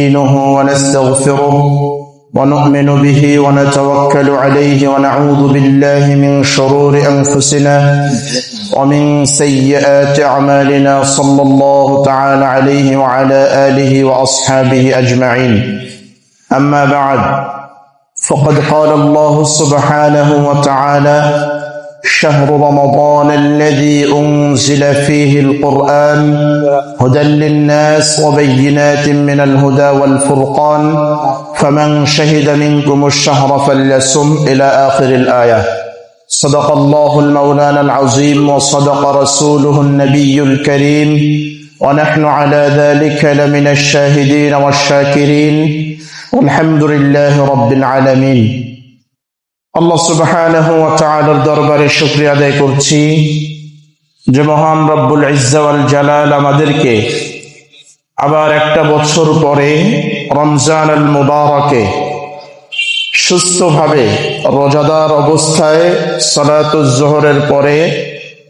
نستعينه ونستغفره ونؤمن به ونتوكل عليه ونعوذ بالله من شرور أنفسنا ومن سيئات أعمالنا صلى الله تعالى عليه وعلى آله وأصحابه أجمعين. أما بعد فقد قال الله سبحانه وتعالى شهر رمضان الذي أنزل فيه القرآن هدى للناس وبينات من الهدى والفرقان. فمن شهد منكم الشهر فليصم إلى آخر الآية. صدق الله المولانا العظيم وصدق رسوله النبي الكريم. ونحن على ذلك لمن الشاهدين والشاكرين. والحمد لله رب العالمين. আল্লাহ তাআলার দরবারে শুকরিয়া আদায় করছি যে রব্বুল ইজ্জা ওয়াল জালাল আমাদেরকে আবার একটা বছর পরে রমজান আল মুবারকে সুস্থভাবে রোজাদার অবস্থায় সালাতুজ জোহরের পরে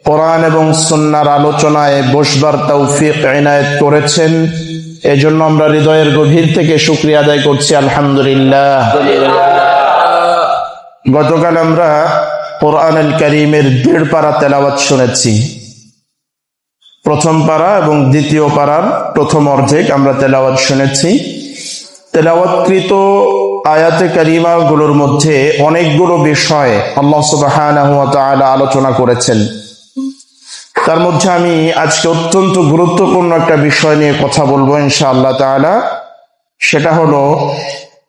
কোরআন এবং সুন্নার আলোচনায় বসবার তৌফিক এনায়েত করেছেন। এজন্য আমরা হৃদয়ের গভীর থেকে শুক্রিয়া আদায় করছি, আলহামদুলিল্লাহ। গতকাল আমরা কোরআন করিমের দেড় পারা তেলাওয়াত শুনেছি। প্রথম পারা এবং দ্বিতীয় পারার প্রথম অর্ধেক আমরা তেলাওয়াত শুনেছি। তেলাওয়াতকৃত আয়াতে কারিমা গুলোর মধ্যে অনেকগুলো বিষয় আল্লাহ তাআলা আলোচনা করেছেন। তার মধ্যে আমি আজকে অত্যন্ত গুরুত্বপূর্ণ একটা বিষয় নিয়ে কথা বলব ইনশাআল্লাহ তাআলা। সেটা হলো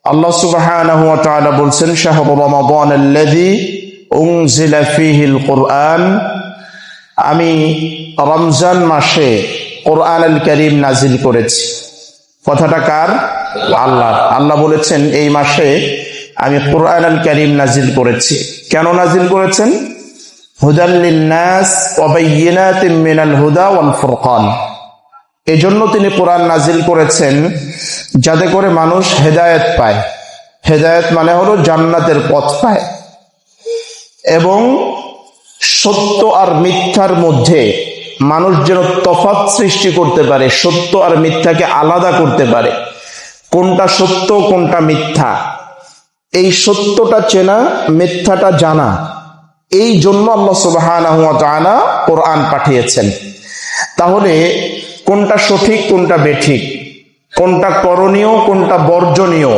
আল্লাহ সুবহানাহু ওয়া তাআলা বলছেন শাহরু রমাদান আল্লাযী উনজিলা ফীহিল কুরআন আমি রমজান মাসে কোরআন আল করিম নাজিল করেছি। কথাটা কার? আল্লাহ আল্লাহ বলেছেন, এই মাসে আমি কোরআন আল করিম নাজিল করেছি। কেন নাজিল করেছেন? হুদাল্লিন্নাস ওয়া বাইয়িনাতিম মিনাল হুদা ওয়াল ফুরকান। এজন্য তিনি কোরআন নাজিল করেছেন যাতে করে মানুষ হেদায়েত পায়। হেদায়েত মানে হলো জান্নাতের পথ পায়। এবং সত্য আর মিথ্যার মধ্যে মানুষ যেন তফাৎ সৃষ্টি করতে পারে, সত্য আর মিথ্যাকে আলাদা করতে পারে। কোনটা সত্য, কোনটা মিথ্যা? এই সত্যটা চেনা, মিথ্যাটা জানা। এই জন্য আল্লাহ তাআলা কোরআন পাঠিয়েছেন। তাহলে কোনটা সঠিক, কোনটা বেঠিক? কোনটা করণীয়, কোনটা বর্জনীয়?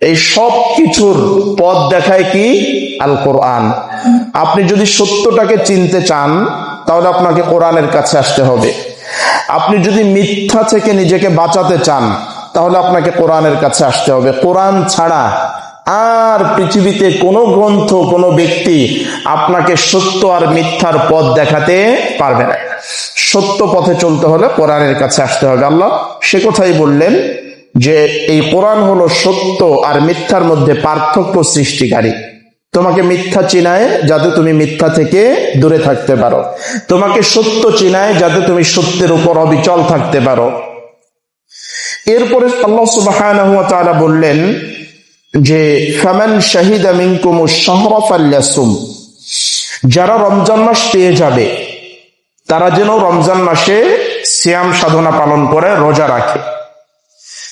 এই সব কিছুর পথ দেখায় কি? আল কোরআন আপনি যদি সত্যটাকে চিনতে চান, তাহলে আপনাকে কোরআনের কাছে আসতে হবে। আপনি যদি মিথ্যা থেকে নিজেকে বাঁচাতে চান, তাহলে আপনাকে কোরআনের কাছে আসতে হবে। কোরআন ছাড়া আর পৃথিবীতে কোনো গ্রন্থ, কোনো ব্যক্তি আপনাকে সত্য আর মিথ্যার পথ দেখাতে পারবে না। সত্য পথে চলতে হলে কোরআনের কাছে আসতে হবে। আল্লাহ সে কথাই বললেন যে, এই কোরআন হলো সত্য আর মিথ্যার মধ্যে পার্থক্য সৃষ্টিকারী। তোমাকে মিথ্যা চিনায় যাতে তুমি মিথ্যা থেকে দূরে থাকতে পারো। তোমাকে সত্য চিনায় যাতে তুমি সত্যের উপর অবিচল থাকতে পারো। এরপরে আল্লাহ তাআলা বললেন যে, ফামান শাহিদা মিনকুম শাহরা ফাল্যাসুম যারা রমজান মাস পেয়ে যাবে তারা যেন রমজান মাসে সিয়াম সাধনা পালন করে, রোজা রাখে।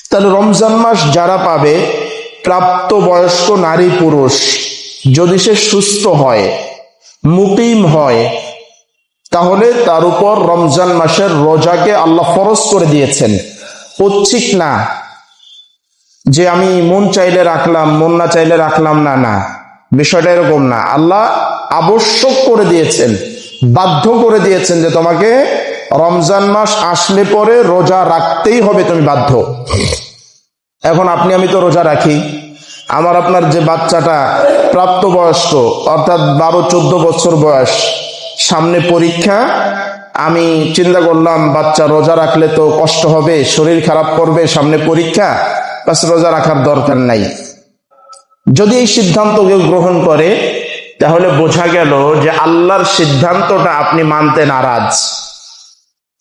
তাহলে রমজান মাস যারা পাবে, প্রাপ্ত বয়স্ক নারী পুরুষ, যদি সে সুস্থ হয়, মুকিম হয়, তাহলে তার উপর রমজান মাসের রোজাকে আল্লাহ ফরজ করে দিয়েছেন। ঐচ্ছিক না, যে আমি মন চাইলে রাখলাম, মন না চাইলে রাখলাম, না না। বিষয়টা এরকম না। আল্লাহ আবশ্যক করে দিয়েছেন। বাধ্য করে দিয়েছেন যে তোমাকে রমজান মাস আসলে পরে রোজা রাখতেই হবে তুমি বাধ্য। এখন আপনি, আমি তো রোজা রাখি। আমার আপনার যে বাচ্চাটা প্রাপ্তবয়স্ক, অর্থাৎ বারো, চোদ্দ বছর বয়স, সামনে পরীক্ষা, আমি চিন্তা করলাম, বাচ্চা রোজা রাখলে তো কষ্ট হবে, শরীর খারাপ করবে, সামনে পরীক্ষা, বাস রোজা রাখার দরকার নাই। যদি এই সিদ্ধান্ত কেউ গ্রহণ করে তাহলে বোঝা গেল যে আল্লাহর সিদ্ধান্তটা আপনি মানতে নারাজ।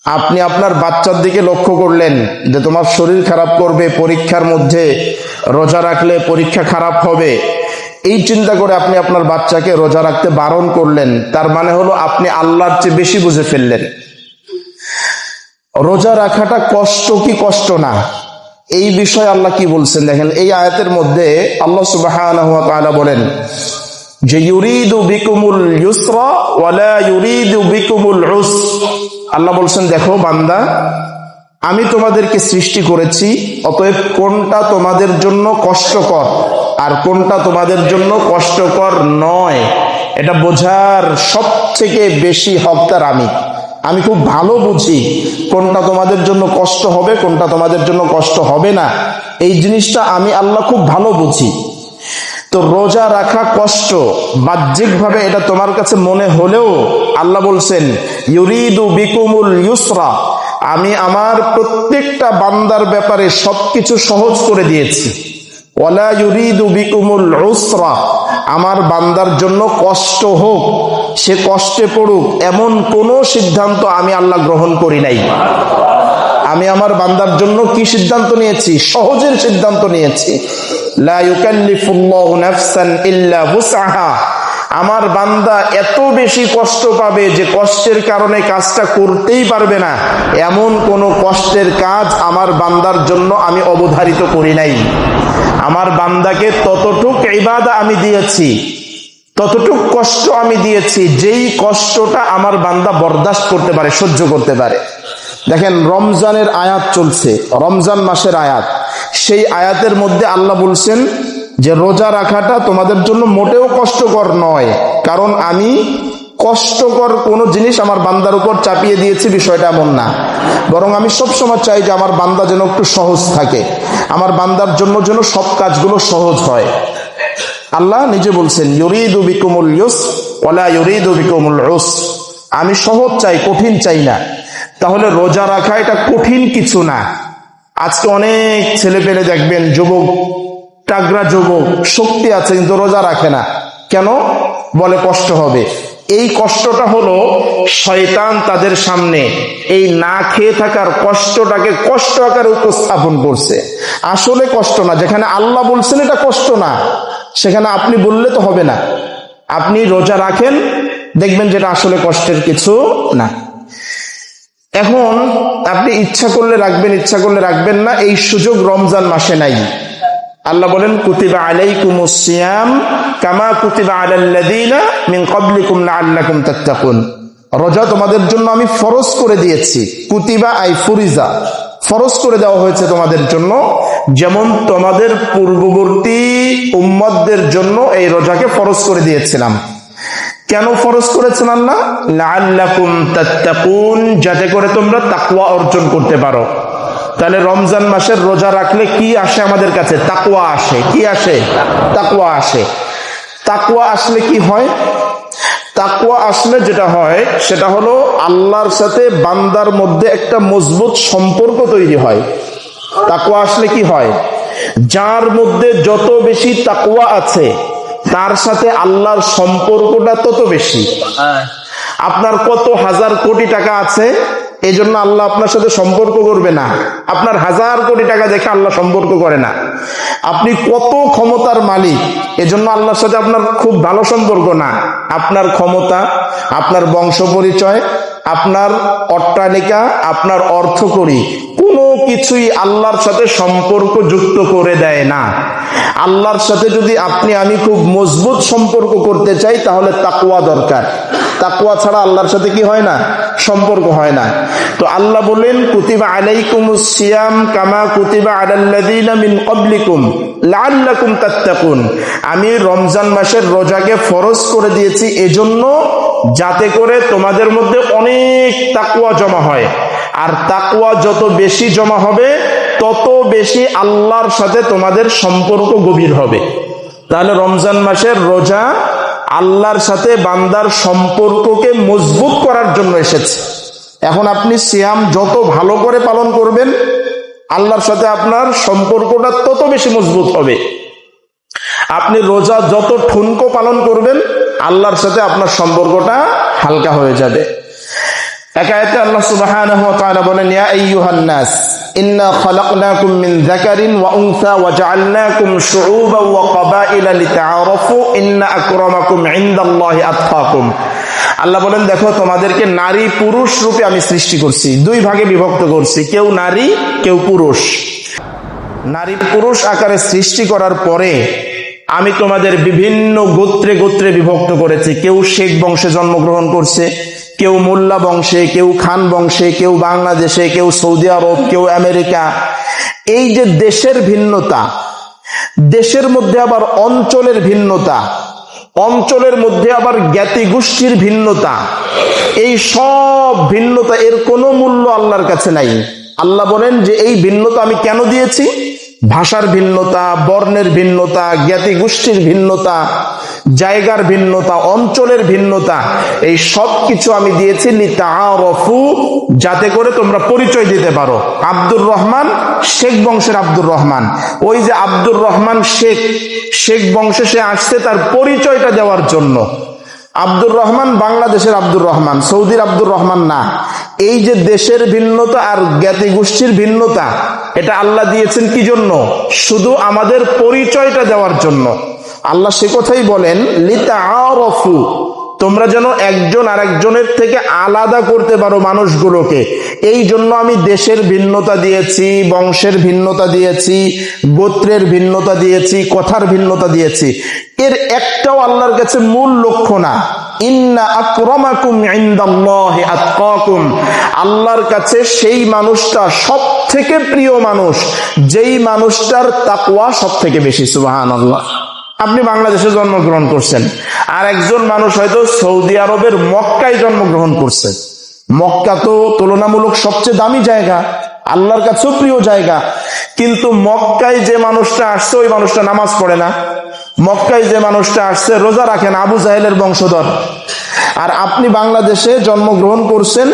আপনি আপনার বাচ্চার দিকে লক্ষ্য করলেন যে তোমার শরীর খারাপ করবে, পরীক্ষার মধ্যে রোজা রাখলে পরীক্ষা খারাপ হবে। এই চিন্তা করে আপনি আপনার বাচ্চাকে রোজা রাখতে বারণ করলেন। তার মানে হলো আপনি আল্লাহর চেয়ে বেশি বুঝে ফেললেন। রোজা রাখাটা কষ্ট কি কষ্ট না? এই বিষয়ে আল্লাহ কি বলছেন? দেখেন, এই আয়াতের মধ্যে আল্লাহ তাআলা বলেন যে ইউরিদু বিকুমুল ইউসরা ওয়ালা ইউরিদু বিকুমুল উস। আল্লাহ বলছেন, দেখো বান্দা, আমি তোমাদেরকে সৃষ্টি করেছি, অতএব কোনটা তোমাদের জন্য কষ্টকর আর কোনটা তোমাদের জন্য কষ্টকর নয়, এটা বোঝার সব থেকে বেশি হকদার আমি। আমি খুব ভালো বুঝি কোনটা তোমাদের জন্য কষ্ট হবে, কোনটা তোমাদের জন্য কষ্ট হবে না। এই জিনিসটা আমি আল্লাহ খুব ভালো বুঝি। তো রোজা রাখা কষ্ট। বাহ্যিকভাবে এটা তোমার কাছে মনে হলেও আল্লাহ বলছেন, ইউরিদু বিকুমুল ইউসরা। আমি আমার প্রত্যেকটা বান্দার ব্যাপারে সবকিছু সহজ করে দিয়েছি। ওয়ালা ইউরিদু বিকুমুল উসরা। আমার বান্দার জন্য কষ্ট হোক, সে কষ্টে পড়ুক, এমন কোনো সিদ্ধান্ত আমি আল্লাহ গ্রহণ করি নাই। আমি আমার বান্দার জন্য কি সিদ্ধান্ত নিয়েছি? সহজের সিদ্ধান্ত নিয়েছি। আমার বান্দা এত বেশি কষ্ট পাবে যে কষ্টের কারণে কাজটা করতেই পারবে না। এমন কোন কষ্টের কাজ আমার বান্দার জন্য আমি অবধারিত করি নাই। আমার বান্দাকে ততটুক ইবাদা আমি দিয়েছি, ততটুক কষ্ট আমি দিয়েছি, যেই কষ্টটা আমার বান্দা বরদাস্ত করতে পারে, সহ্য করতে পারে। দেখেন রমজানের আয়াত চলছে, রমজান মাসের আয়াত। সেই আয়াতের মধ্যে আল্লাহ বলছেন যে রোজা রাখাটা তোমাদের জন্য মোটেও কষ্টকর নয়, কারণ আমি কষ্টকর কোনো জিনিস আমার বান্দার উপর চাপিয়ে দিয়েছি, বিষয়টা এমন না। বরং আমি সবসময় চাই যে আমার বান্দা যেন একটু সহজ থাকে, আমার বান্দার জন্য যেন সব কাজগুলো সহজ হয়। আল্লাহ নিজে বলছেন আমি সহজ চাই, কঠিন চাই না। তাহলে রোজা রাখা এটা কঠিন কিছু না। আজকে অনেক ছেলে পেলে দেখবেন যুবক টাগরা যুবক, শক্তি আছে কিন্তু রোজা রাখে না। কেন? বলে কষ্ট হবে। এই কষ্টটা হলো শয়তান তাদের সামনে এই না খেয়ে থাকার কষ্টটাকে কষ্ট আকারে উপস্থাপন করছে। আসলে কষ্ট না, যেখানে আল্লাহ বলছেন এটা কষ্ট না, সেখানে আপনি বললে তো হবে না। আপনি রোজা রাখেন, দেখবেন যেটা আসলে কষ্টের কিছু না। এখন আপনি ইচ্ছা করলে রাখবেন, ইচ্ছা করলে রাখবেন না, এই সুযোগ রমজান মাসে নাই। আল্লাহ বলেন, কুতিবা আলাইকুমুস সিয়াম কামা কুতিবা আলাল্লাযীনা মিন ক্বাবলিকুম লাআল্লাকুম তাত্তাকুন। রোজা তোমাদের জন্য আমি ফরজ করে দিয়েছি। কুতিবা, আই ফুরিজা, ফরজ করে দেওয়া হয়েছে তোমাদের জন্য। যেমন তোমাদের পূর্ববর্তী উম্মতদের জন্য এই রোজাকে ফরজ করে দিয়েছিলাম। কেন ফরজ করেছেন আল্লাহ? যাতে করে তোমরা তাকুয়া অর্জন করতে পারো। তাহলে রমজান মাসের রোজা রাখলে কি আসে আমাদের কাছে? তাকুয়া আসে। কি আসে? তাকুয়া আসে। তাকুয়া আসলে কি হয়? তাকুয়া আসলে যেটা হয়, সেটা হলো আল্লাহর সাথে বান্দার মধ্যে একটা মজবুত সম্পর্ক তৈরি হয়। তাকুয়া আসলে কি হয়? যার মধ্যে যত বেশি তাকুয়া আছে তার সাথে আল্লাহর সম্পর্কটা তত বেশি। আপনার কত হাজার কোটি টাকা আছে এই জন্য আল্লাহ আপনার সাথে সম্পর্ক করবে না। আপনার হাজার কোটি টাকা দেখে আল্লাহ সম্পর্ক করে না। আপনি কত ক্ষমতার মালিক এজন্য আল্লাহর সাথে আপনার খুব ভালো সম্পর্ক না। আপনার ক্ষমতা আপনার বংশ পরিচয় আপনার অট্টালিকা আপনার অর্থ করি কোনো কিছুই আল্লাহর সাথে সম্পর্ক যুক্ত করে দেয় না। আল্লাহর সাথে যদি আপনি, আমি খুব মজবুত সম্পর্ক করতে চাই, তাহলে তাকুয়া দরকার। তাকুয়া ছাড়া আল্লাহর সাথে কি হয় না? সম্পর্ক হয় না। তো আল্লাহ বলেন, কুতিবা আলাইকুম সিয়াম কামা কুতিবা আলাল্লাযীনা মিন ক্বাবলিকুম লাআল্লাকুম তাত্তাকুন। আমি রমজান মাসের রোজাকে ফরজ করে দিয়েছি, এজন্য যাতে করে তোমাদের মধ্যে অনেক তাকুয়া জমা হয়। আর তাকুয়া যত বেশি জমা হবে, তত বেশি আল্লাহর সাথে তোমাদের সম্পর্ক গভীর হবে। তাহলে রমজান মাসের রোজা আল্লাহর সাথে বান্দার সম্পর্ককে মজবুত করার জন্য এসেছে। এখন আপনি সিয়াম যত ভালো করে পালন করবেন, আল্লাহর সাথে আপনার সম্পর্কটা তত বেশি মজবুত হবে। আপনি রোজা যত ঠুনকো পালন করবেন, আল্লাহর সাথে আপনার সম্পর্কটা হালকা হয়ে যাবে। আল্লাহ বলেন আল্লাহ বলেন, দেখো, তোমাদেরকে নারী পুরুষ রূপে আমি সৃষ্টি করছি, দুই ভাগে বিভক্ত করছি, কেউ নারী, কেউ পুরুষ। নারী পুরুষ আকারে সৃষ্টি করার পরে আমি তোমাদের বিভিন্ন গোত্রে গোত্রে বিভক্ত করেছি। কেউ শেখ বংশে জন্মগ্রহণ করছে, কেউ মোল্লা বংশে, কেউ খান বংশে, কেউ বাংলাদেশে, কেউ সৌদি আরব, কেউ আমেরিকা। এই যে দেশের ভিন্নতা, দেশের মধ্যে আবার অঞ্চলের ভিন্নতা, অঞ্চলের মধ্যে আবার জ্ঞাতি গোষ্ঠীর ভিন্নতা, এই সব ভিন্নতা এর কোনো মূল্য আল্লাহর কাছে নাই। আল্লাহ বলেন যে এই ভিন্নতা আমি কেন দিয়েছি? ভাষার ভিন্নতা, বর্ণের ভিন্নতা, জ্ঞাতি গোষ্ঠীর ভিন্নতা, জায়গার ভিন্নতা, অঞ্চলের ভিন্নতা, এই সব কিছু আমি দিয়েছি লিতাআরাফু, যাতে করে তোমরা পরিচয় দিতে পারো। আব্দুর রহমান, শেখ বংশের আব্দুর রহমান। ওই যে আব্দুর রহমান শেখ শেখ বংশে সে আসছে তার পরিচয়টা দেওয়ার জন্য। আব্দুর রহমান বাংলাদেশের আব্দুর রহমান, সৌদির আব্দুর রহমান না। এই যে দেশের ভিন্নতা আর জ্ঞাতি গোষ্ঠীর ভিন্নতা, এটা আল্লাহ দিয়েছেন কি জন্য? শুধু আমাদের পরিচয়টা দেওয়ার জন্য। আল্লাহ সে কথাই বলেন লিতা আরফু তোমরা যেন একজন আর একজনের থেকে আলাদা করতে পারো মানুষগুলোকে। এই জন্য আমি দেশের ভিন্নতা দিয়েছি, বংশের ভিন্নতা দিয়েছি, গোত্রের ভিন্নতা দিয়েছি, কথার ভিন্নতা দিয়েছি। এর একটাও আল্লাহর কাছে মূল লক্ষ্য না। আল্লাহর কাছে সেই মানুষটা সব থেকে প্রিয় মানুষ, যেই মানুষটার তাকওয়া সব থেকে বেশি, সুবহানাল্লাহ। আপনি বাংলাদেশে জন্মগ্রহণ করছেন, আর একজন মানুষ হয়তো সৌদি আরবের মক্কায় জন্মগ্রহণ করছে। মক্কা তো তুলনামূলক সবচেয়ে দামি জায়গা, আল্লাহর কাছেও প্রিয় জায়গা। কিন্তু মক্কায় যে মানুষটা আসছে, ওই মানুষটা নামাজ পড়ে না। মক্কায় যে মানুষটা আসছে, রোজা রাখেন আবু জাহেলের বংশধর। আর আপনি বাংলাদেশে জন্মগ্রহণ করছেন,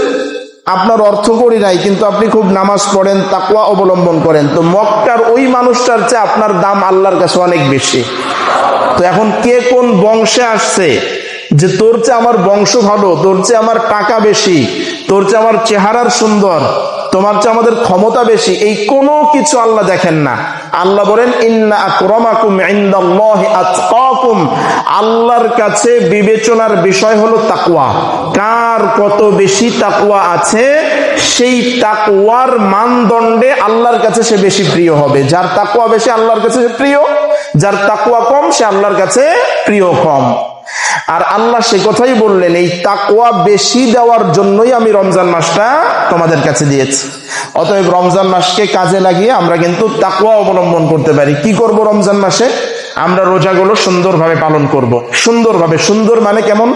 আপনার অর্থ করি নাই, কিন্তু আপনি খুব নামাজ পড়েন তাকুয়া অবলম্বন করেন। তো মক্কার ওই মানুষটার চেয়ে আপনার দাম আল্লাহর কাছে অনেক বেশি। তো এখন কে কোন বংশে আসছে যে তোর চেয়ে আমার বংশ ভালো, তোর চেয়ে আমার টাকা বেশি, তোর চেয়ে আমার চেহারার সুন্দর তোমার চেয়ে আমাদের ক্ষমতা বেশি। এই কোনো কিছু আল্লাহ দেখেন না। আল্লাহ বলেন, ইন্না আল্লাহর কাছে বিবেচনার বিষয় হলো তাকওয়া। কার কত বেশি তাকওয়া আছে, সেই তাকওয়ার মানদণ্ডে আল্লাহর কাছে সে বেশি প্রিয় হবে। যার তাকওয়া বেশি, আল্লাহর কাছে সে প্রিয়। যার তাকওয়া কম, সে আল্লাহর কাছে প্রিয় কম। আর আল্লাহ সে কথাই বললেন, এই তাকওয়া বেশি দেওয়ার জন্যই আমি রমজান মাসটা তোমাদের কাছে দিয়েছি। অতএব রমজান মাসকে কাজে লাগিয়ে আমরা কিন্তু তাকওয়া অবলম্বন করতে পারি। কি করব রমজান মাসে? আমরা রোজাগুলো সুন্দরভাবে পালন করব। সুন্দরভাবে, সুন্দর মানে কেমন?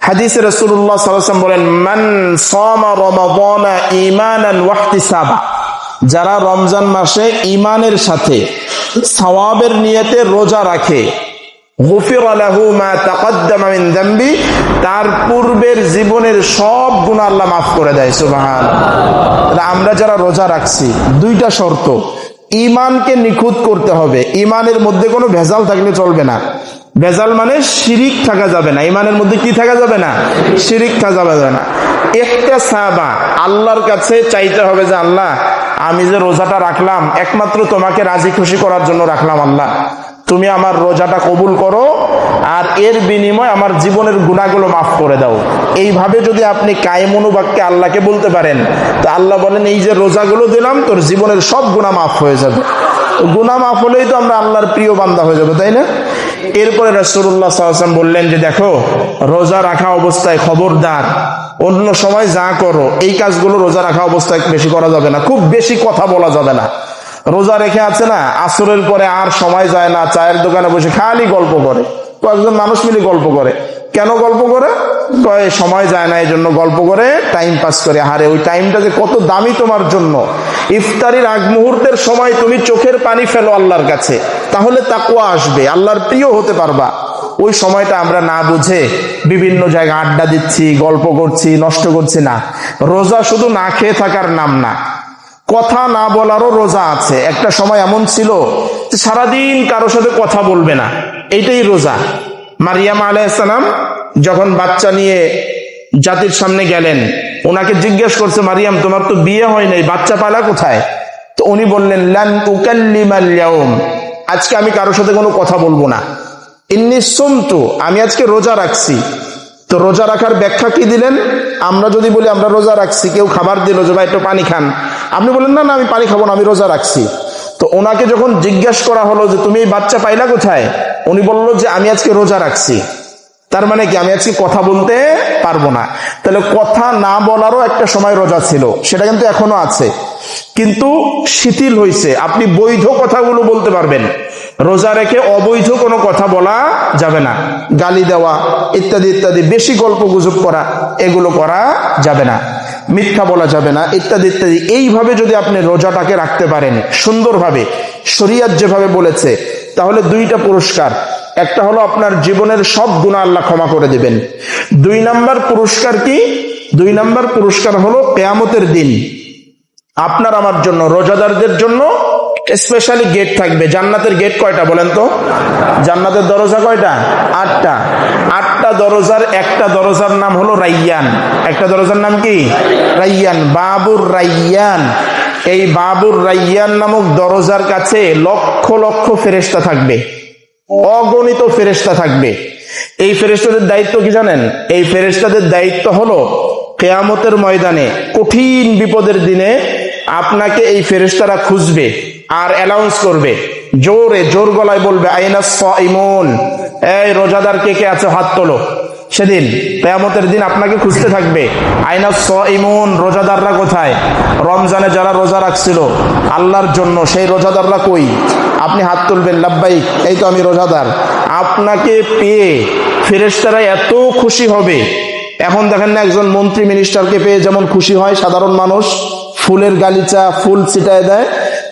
হাদিসে আলাইহি ওয়াসাল্লাম বলেন, মান সামা ঈমানান ওয়াহতিসাবা। যারা রমজান মাসে ইমানের সাথে সওয়াবের নিয়তে রোজা রাখে তার পূর্বের জীবনের সব গুণ আল্লাহ মাফ করে দেয়, সুবহান। আমরা যারা রোজা রাখছি, দুইটা শর্ত। ইমানকে নিখুঁত করতে হবে। ইমানের মধ্যে কোনো ভেজাল থাকলে চলবে না। ভেজাল মানে শিরিক থাকা যাবে না। ইমানের মধ্যে কি থাকা যাবে না? শিরিক থাকা যাবে না। একটা সাহাবা আল্লাহর কাছে চাইতে হবে যে, আল্লাহ, আমি যে রোজাটা রাখলাম, একমাত্র তোমাকে রাজি খুশি করার জন্য রাখলাম, আল্লাহ। তুমি আমার রোজাটা কবুল করো আর এর বিনিময় আমার জীবনের গুণাগুলো মাফ করে দাও। এইভাবে যদি আপনি কায়মনুবাক্যে আল্লাহকে বলতে পারেন, তো আল্লাহ বলেন, এই যে রোজাগুলো দিলাম, তোর জীবনের সব গুণা মাফ হয়ে যাবে। গুণা মাফ হলেই তো আমরা আল্লাহর প্রিয় বান্দা হয়ে যাবে, তাই না? এরপরে রসুল্লাহ সাল্লাম বললেন যে, দেখো, রোজা রাখা অবস্থায় খবরদার, অন্য সময় যা করো, এই কাজগুলো রোজা রাখা অবস্থায় বেশি করা যাবে না। খুব বেশি কথা বলা যাবে না। রোজা রেখে আছে না, আসরের পরে আর সময় যায় না, চায়ের দোকানে বসে খালি গল্প করে, কয়েকজন মানুষ মিলে গল্প করে। কেন গল্প করে? সময় যায় না এই জন্য গল্প করে টাইম পাস করে। হারে ওই টাইমটা যে কত দামি তোমার জন্য। ইফতারির আগ মুহূর্তের সময় তুমি চোখের পানি ফেলো আল্লাহর কাছে, তাহলে তাকুয়া আসবে, আল্লাহর প্রিয় হতে পারবা। ওই সময়টা আমরা না বুঝে বিভিন্ন জায়গায় আড্ডা দিচ্ছি, গল্প করছি, নষ্ট করছি না। রোজা শুধু না খেয়ে থাকার নাম না। কথা না বলারও রোজা আছে। একটা সময় এমন ছিল যে সারাদিন কারোর সাথে কথা বলবে না। এইটাই রোজা। মারিয়াম আলাইসালাম যখন বাচ্চা নিয়ে জাতির সামনে গেলেন, ওনাকে জিজ্ঞেস করছে, মারিয়াম, তোমার তো বিয়ে হয় নাই, বাচ্চা পালা কোথায়? তো উনি বললেন, লান উকাল্লিমাল ইয়াউম, আজকে আমি কারোর সাথে কোনো কথা বলব না। ইন্নি সুমতু, আমি আজকে রোজা রাখছি। তো রোজা রাখার ব্যাখ্যা কি দিলেন? আমরা যদি বলি, আমরা রোজা রাখছি, কেউ খাবার দিল যে, ভাই, একটু পানি খান। আপনি বলেন, না না, আমি পানি খাব না, আমি রোজা রাখছি। তো ওনাকে যখন জিজ্ঞাসা করা হলো যে, তুমি এই বাচ্চা পাইলা কোথায়? উনি বলল যে, আমি আজকে রোজা রাখছি। তার মানে কি, আমি আজকে কথা বলতে পারব না। তাহলে কথা না বলারও একটা সময় রোজা ছিল, সেটা কিন্তু এখনও আছে। কিন্তু শিথিল হয়েছে আপনি বৈধ কথাগুলো বলতে পারবেন। রোজা রেখে অবৈধ কোনো কথা বলা যাবে না। গালি দেওয়া, ইত্যাদি ইত্যাদি, বেশি গল্প গুজব করা, এগুলো করা যাবে না। মিথ্যা বলা যাবে না, ইত্যাদি ইত্যাদি। এইভাবে যদি আপনি রোজাটাকে রাখতে পারেন সুন্দরভাবে, শরিয়াত যেভাবে বলেছে, তাহলে দুইটা পুরস্কার। একটা হলো আপনার জীবনের সব গুণা আল্লাহ ক্ষমা করে দেবেন। দুই নাম্বার পুরস্কার কি? দুই নাম্বার পুরস্কার হলো কেয়ামতের দিন। আপনার আমার জন্য, রোজাদারদের জন্য স্পেশালি গেট থাকবে। জান্নাতের গেট কয়টা বলেন তো? জান্নাতের দরজা কয়টা? আটটা। আটটা দরজার একটা দরজার নাম হলো রাইয়ান। একটা দরজার নাম কি? রাইয়ান, বাবুর রাইয়ান। এই বাবুর রাইয়ান নামক দরজার কাছে লক্ষ লক্ষ ফেরেস্তা থাকবে। অগণিত ফেরেস্তা থাকবে। এই ফেরেস্তাদের দায়িত্ব কি জানেন? এই ফেরেস্তাদের দায়িত্ব হলো কেয়ামতের ময়দানে কঠিন বিপদের দিনে আপনাকে এই ফেরেস্তারা খুঁজবে আর অ্যালাউন্স করবে। জোরে, জোর গলায় বলবে, আইনা ইমন এই রোজাদার কে কে আছে? হাত তোলো। সেদিন, কেয়ামতের দিন আপনাকে খুঁজতে থাকবে। আইনা স রোজাদাররা কোথায়? রমজানে যারা রোজা রাখছিল, আল্লাহর জন্য, সেই রোজাদাররা কই? আপনি হাত তুলবেন, লাব্বাইক, এই তো আমি রোজাদার। আপনাকে পেয়ে ফেরেশতারা এত খুশি হবে। এখন দেখেন না, একজন মন্ত্রী মিনিস্টারকে পেয়ে যেমন খুশি হয়, সাধারণ মানুষ, ফুলের গালিচা, ফুল ছিটায় দেয়।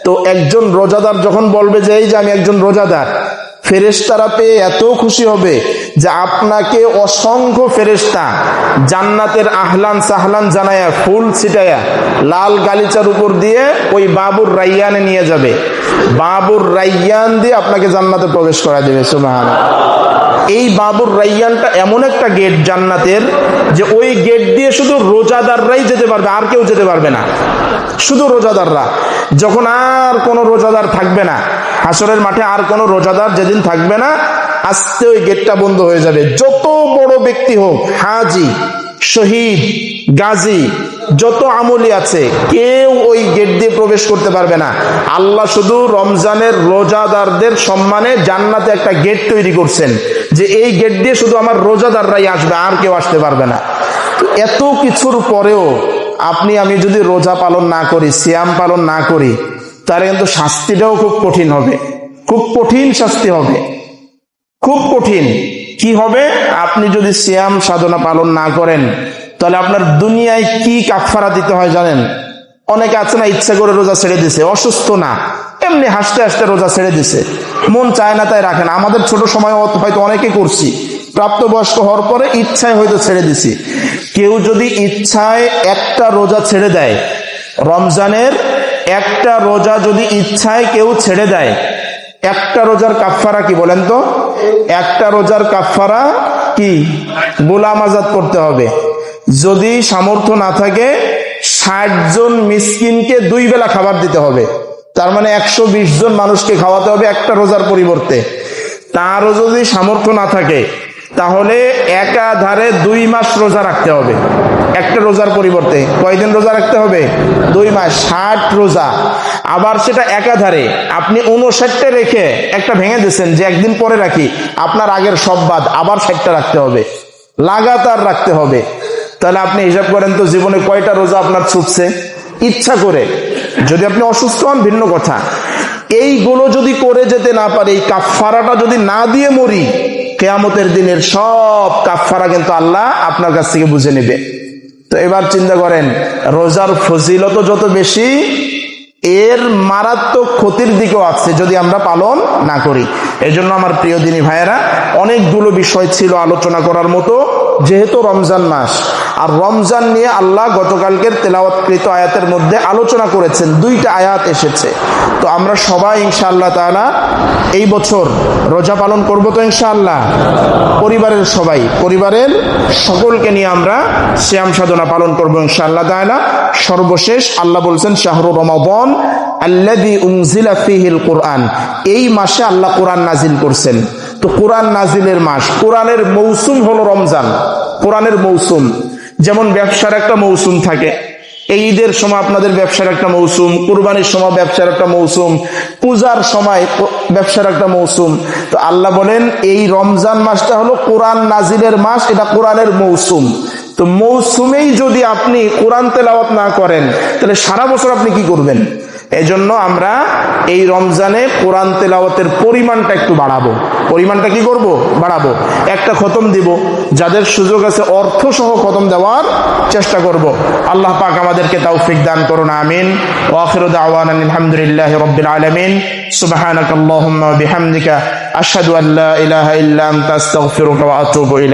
তো একজন রোজাদার যখন বলবে যে, এই যে আমি একজন রোজাদার ফেরেশতারা পেয়ে এত খুশি হবে যে আপনাকে অসংখ্য ফেরেশতা জান্নাতের আহলান সাহলান জানায়া, ফুল ছিটায়া, লাল গালিচার উপর দিয়ে ওই বাবুর রাইয়ানে নিয়ে যাবে। বাবুর রাইয়ান দিয়ে আপনাকে জান্নাতে প্রবেশ করা দেবে সুবাহান এই বাবুর রাইয়ানটা এমন একটা গেট জান্নাতের যে ওই গেট দিয়ে শুধু রোজাদাররাই যেতে পারবে, আর কেউ যেতে পারবে না। শুধু রোজাদাররা। যখন আর কোনো রোজাদার থাকবে না হাসরের মাঠে আর কোনো রোজাদার যেদিন থাকবে না আস্তে ওই গেটটা বন্ধ হয়ে যাবে। যত বড় ব্যক্তি হোক, হাজি, শহীদ, গাজী, যত আমলি আছে, কেউ ওই গেট দিয়ে প্রবেশ করতে পারবে না। আল্লাহ শুধু রমজানের রোজাদারদের সম্মানে জান্নাতে একটা গেট তৈরি করছেন, যে এই গেট দিয়ে শুধু আমার রোজাদাররাই আসবে, আর কেউ আসতে পারবে না। এত কিছুর পরেও আপনি, আমি যদি রোজা পালন না করি, সিয়াম পালন না করি তাহলে কিন্তু শাস্তিটাও খুব কঠিন হবে। খুব কঠিন শাস্তি হবে। খুব কঠিন। কি হবে? আপনি যদি শ্যাম সাধনা পালন না করেন, তাহলে আপনার দুনিয়ায় কি কাফারা দিতে হয় জানেন? অনেকে আছে না, ইচ্ছা করে রোজা ছেড়ে দিছে, অসুস্থ না। এমনি হাসতে হাসতে রোজা ছেড়ে দিছে। মন চায় না তাই রাখেন আমাদের ছোট সময় হয়তো অনেকে করছি। প্রাপ্তবয়স্ক হওয়ার পরে ইচ্ছায় হয়তো ছেড়ে দিছি। কেউ যদি ইচ্ছায় একটা রোজা ছেড়ে দেয়, রমজানের একটা রোজা যদি ইচ্ছায় কেউ ছেড়ে দেয়, একটা রোজার কাফারা কি বলেন তো? একটা রোজার কাফারা কি? গোলাম আজাদ করতে হবে। যদি সামর্থ্য না থাকে, ষাট জন মিসকিনকে দুই বেলা খাবার দিতে হবে। তার মানে একশো বিশ জন মানুষকে খাওয়াতে হবে একটা রোজার পরিবর্তে। তারও যদি সামর্থ্য না থাকে, তাহলে একাধারে দুই মাস রোজা রাখতে হবে। একটা রোজার পরিবর্তে কয়দিন রোজা রাখতে হবে? দুই মাস, ষাট রোজা। আবার সেটা একাধারে আপনি উনষাটটা রেখে একটা ভেঙে দিচ্ছেন যে একদিন পরে রাখি, আপনার আগের সব বাদ আবার ষাটটা রাখতে হবে। লাগাতার রাখতে হবে। তাহলে আপনি হিসাব করেন তো জীবনে কয়টা রোজা আপনার ছুটছে? ইচ্ছা করে। যদি আপনি অসুস্থ হন, ভিন্ন কথা। এইগুলো যদি করে যেতে না পারে, এই কাফারাটা যদি না দিয়ে মরি, কেয়ামতের দিনের সব কাফারা কিন্তু আল্লাহ আপনার কাছ থেকে বুঝে নেবে। তো এবার চিন্তা করেন, রোজার ফজিলত যত বেশি, এর মারাত্মক ক্ষতির দিকেও আছে যদি আমরা পালন না করি। এই জন্য আমার প্রিয় দিনী ভাইয়েরা, অনেকগুলো বিষয় ছিল আলোচনা করার মতো, যেহেতু রমজান মাস। আর রমজান নিয়ে আল্লাহ গতকালকের তেলাওয়াতকৃত আয়াতের মধ্যে আলোচনা করেছেন, দুইটা আয়াত এসেছে। তো আমরা সবাই ইনশাআল্লাহ তাআলা এই বছর রোজা পালন করব তো ইনশাআল্লাহ। পরিবারের সবাই, পরিবারের সকলকে নিয়ে আমরা শ্যাম সাধনা পালন করব ইনশাআল্লাহ তাআলা। সর্বশেষ আল্লাহ বলছেন, শাহরু রমাবন আল্লাদি উনজিলা ফিহিল কোরআন। এই মাসে আল্লাহ কোরআন নাজিল করছেন। তো কোরআন নাজিলের মাস, কোরআনের মৌসুম হলো রমজান। কোরআনের মৌসুম। যেমন ব্যবসার একটা মৌসুম থাকে এই ঈদের সময় আপনাদের ব্যবসার একটা মৌসুম, কুরবানির সময় ব্যবসার একটা মৌসুম, পূজার সময় ব্যবসার একটা মৌসুম। তো আল্লাহ বলেন, এই রমজান মাসটা হলো কোরআন নাজিলের মাস, এটা কোরআনের মৌসুম। তো মৌসুমেই যদি আপনি কোরআন তেলাওয়াত না করেন, তাহলে সারা বছর আপনি কি করবেন? এজন্য আমরা এই রমজানে কোরআন তেলাওয়াতের পরিমাণটা একটু বাড়াবো। পরিমাণটা কি করব? বাড়াবো। একটা খতম দিব, যাদের সুযোগ আছে অর্থ সহ খতম দেওয়ার চেষ্টা করব। আল্লাহ পাক আমাদেরকে তৌফিক দান করুন, আমিন। ওয়াখিরু দাওয়ানা আলহামদুলিল্লাহি রাব্বিল আলামিন। সুবহানাকাল্লাহুম্মা বিহামদিকা। আশহাদু আল্লা ইলাহা ইল্লা আনতা, আস্তাগফিরুকা ওয়া আতুবু ইলাইক।